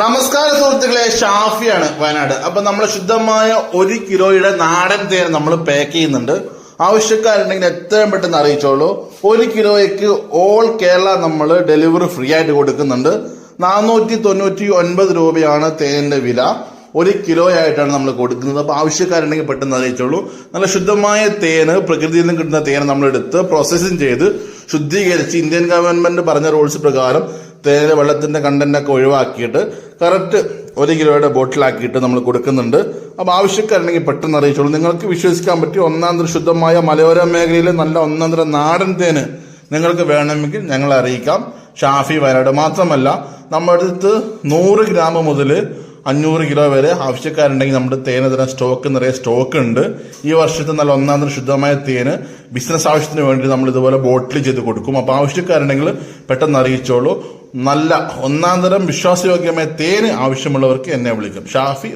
നമസ്കാരം സുഹൃത്തുക്കളെ ഷാഫിയാണ് വയനാട്. അപ്പൊ നമ്മൾ ശുദ്ധമായ ഒരു കിലോയുടെ നാടൻ തേൻ നമ്മൾ പാക്ക് ചെയ്യുന്നുണ്ട്. ആവശ്യക്കാരുണ്ടെങ്കിൽ എത്രയും പെട്ടെന്ന് അറിയിച്ചോളൂ. ഒരു കിലോയ്ക്ക് ഓൾ കേരള നമ്മൾ ഡെലിവറി ഫ്രീ ആയിട്ട് കൊടുക്കുന്നുണ്ട്. നാനൂറ്റി തൊണ്ണൂറ്റി ഒൻപത് രൂപയാണ് തേനിന്റെ വില. ഒരു കിലോ ആയിട്ടാണ് നമ്മൾ കൊടുക്കുന്നത്. അപ്പൊ ആവശ്യക്കാരുണ്ടെങ്കിൽ പെട്ടെന്ന് അറിയിച്ചോളൂ. നല്ല ശുദ്ധമായ തേന് പ്രകൃതിയിൽ നിന്ന് കിട്ടുന്ന തേൻ നമ്മൾ എടുത്ത് പ്രോസസ്സിംഗ് ചെയ്ത് ശുദ്ധീകരിച്ച് ഇന്ത്യൻ ഗവൺമെന്റ് പറഞ്ഞ റൂൾസ് പ്രകാരം തേനിലെ വെള്ളത്തിന്റെ കണ്ടന്റ് ഒക്കെ ഒഴിവാക്കിയിട്ട് കറക്റ്റ് ഒരു കിലോയുടെ ബോട്ടിലാക്കിയിട്ട് നമ്മൾ കൊടുക്കുന്നുണ്ട്. അപ്പോൾ ആവശ്യക്കാരുണ്ടെങ്കിൽ പെട്ടെന്ന് അറിയിച്ചോളൂ. നിങ്ങൾക്ക് വിശ്വസിക്കാൻ പറ്റിയ ഒന്നാം തരം ശുദ്ധമായ മലയോര മേഖലയിലെ നല്ല ഒന്നാം തരം നാടൻ തേന് നിങ്ങൾക്ക് വേണമെങ്കിൽ ഞങ്ങൾ അറിയിക്കാം. ഷാഫി വയനാട് മാത്രമല്ല നമ്മുടെ അടുത്ത് നൂറ് ഗ്രാം മുതൽ അഞ്ഞൂറ് കിലോ വരെ ആവശ്യക്കാരുണ്ടെങ്കിൽ നമ്മുടെ തേൻ തരാൻ സ്റ്റോക്ക് നിറയെ സ്റ്റോക്ക് ഉണ്ട്. ഈ വർഷത്തെ നല്ല ഒന്നാം തരം ശുദ്ധമായ തേന് ബിസിനസ് ആവശ്യത്തിന് വേണ്ടി നമ്മൾ ഇതുപോലെ ബോട്ടിൽ ചെയ്ത് കൊടുക്കും. അപ്പൊ ആവശ്യക്കാരുണ്ടെങ്കിൽ പെട്ടെന്ന് അറിയിച്ചോളൂ. നല്ല ഒന്നാം തരം വിശ്വാസയോഗ്യമായ തേന് ആവശ്യമുള്ളവർക്ക് എന്നെ വിളിക്കും. ഷാഫി